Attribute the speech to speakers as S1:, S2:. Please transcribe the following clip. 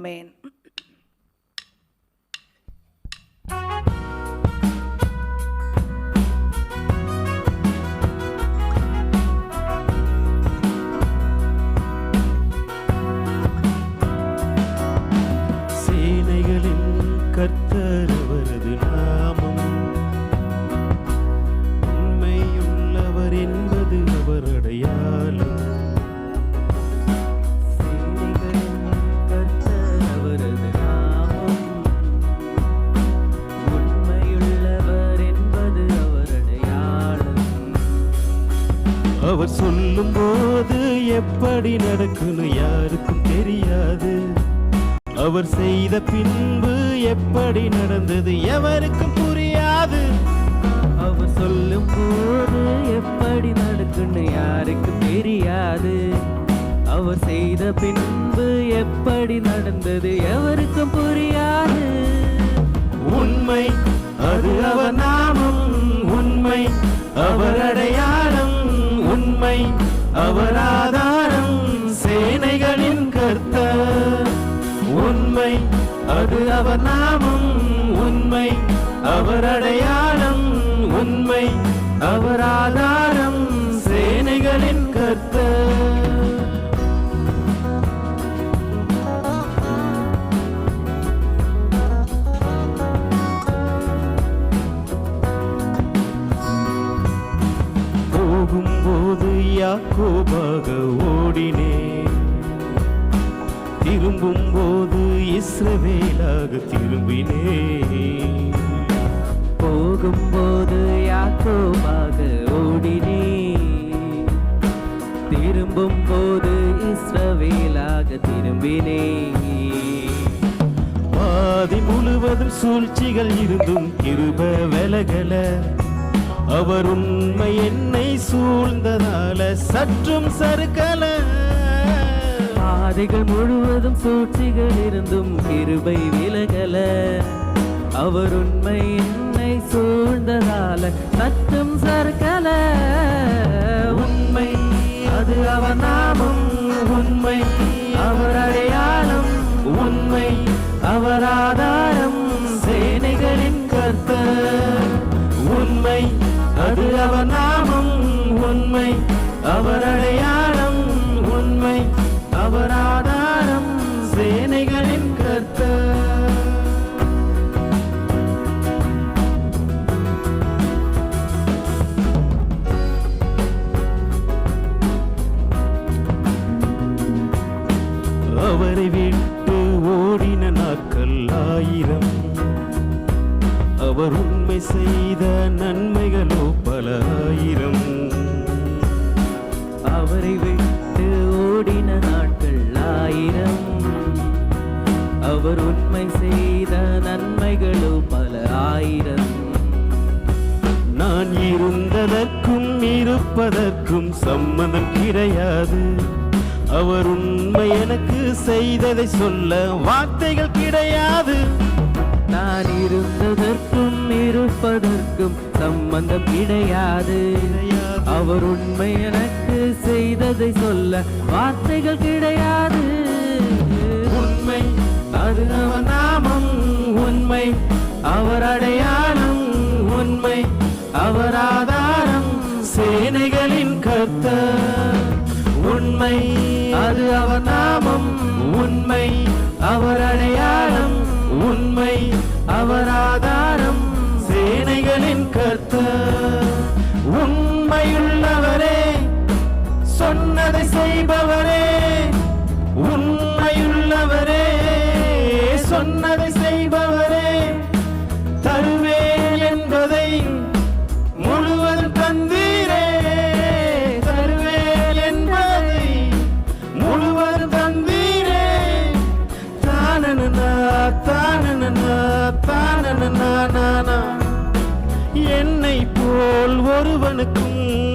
S1: Amen. அவர் சொல்லும் போது எப்படி நடக்குன்னு யாருக்கும் தெரியாது. அவர் செய்த பின்பு எப்படி நடந்தது எவருக்கும் புரியாது.
S2: அவர் சொல்லும் போது எப்படி நடக்குன்னு யாருக்கும் தெரியாது. அவர் செய்த பின்பு எப்படி நடந்தது எவருக்கும் புரியாது.
S1: உண்மை அது அவர் நாமம். உண்மை அவர் அடையாளம். உண்மை அவர் ஆதாரம் சேனைகளின் கர்த்த உண்மை அது அவர் நாமம் உண்மை அவர் அடையாளம் உண்மை அவர் ஆதாரம். யாக்கோபாக ஓடினேன் திரும்பும் போது இஸ்ரவேலாக திரும்பினேன்
S2: போகும்போது யாக்கோபாக ஓடினே. திரும்பும் போது இஸ்ரவேலாக திரும்பினே.
S1: பாதி முழுவதும் சூழ்ச்சிகள் இருந்தும் கிருப விலகலை. அவர் உண்மை என்னை சூழ்ந்ததால சற்றும் சறுக்கல.
S2: பாதைகள் முழுவதும் சூழ்ச்சிகள் இருந்தும் கிருபை விலகல. அவர் உண்மை என்னை சூழ்ந்ததால சற்றும் சறுக்கலை.
S1: உண்மை அவர் அடையாளம் உண்மை அவர் ஆதாரம் சேனைகளின் கர்த்தர் அவரை விட்டு ஓடின நாட்கள் ஆயிரம். அவர் உண்மை செய்த நன்மைகளோ பல ஆயிரம்.
S2: ஓடின நாட்கள் ஆயிரம். அவர் உண்மை செய்த நன்மைகளோ பல ஆயிரம்.
S1: நான் இருந்ததற்கும் இருப்பதற்கும் சம்மதம் கிடையாது. அவர் உண்மை எனக்கு செய்ததை சொல்ல வார்த்தைகள் கிடையாது.
S2: நான் இருந்ததற்கும் இருப்பதற்கும் சம்பந்தம் கிடையாது. அவர் உண்மை எனக்கு அதை சொல்ல வார்த்தைகள் கிடையாது.
S1: உண்மை அது நாமம். உண்மை அவர் அடையாளம். உண்மை அவர் ஆதாரம். சேனைகளின் கத்த உண்மை அது அவர் நாமம். உண்மை அவர் அடையாளம். உண்மை அவர் ஆதாரம். சேனைகளின் கர்த்தர். சொன்னதை செய்பவரே உண்மையுள்ளவரே. சொன்னதை செய்பவரே தருவேன் என்பதை முழுவதும் தந்தீரே. தருவேன் என்பதை முழுவதும் தந்தீரே. தானனா தானனா தானனா நானா. என்னை போல் ஒருவனுக்கும்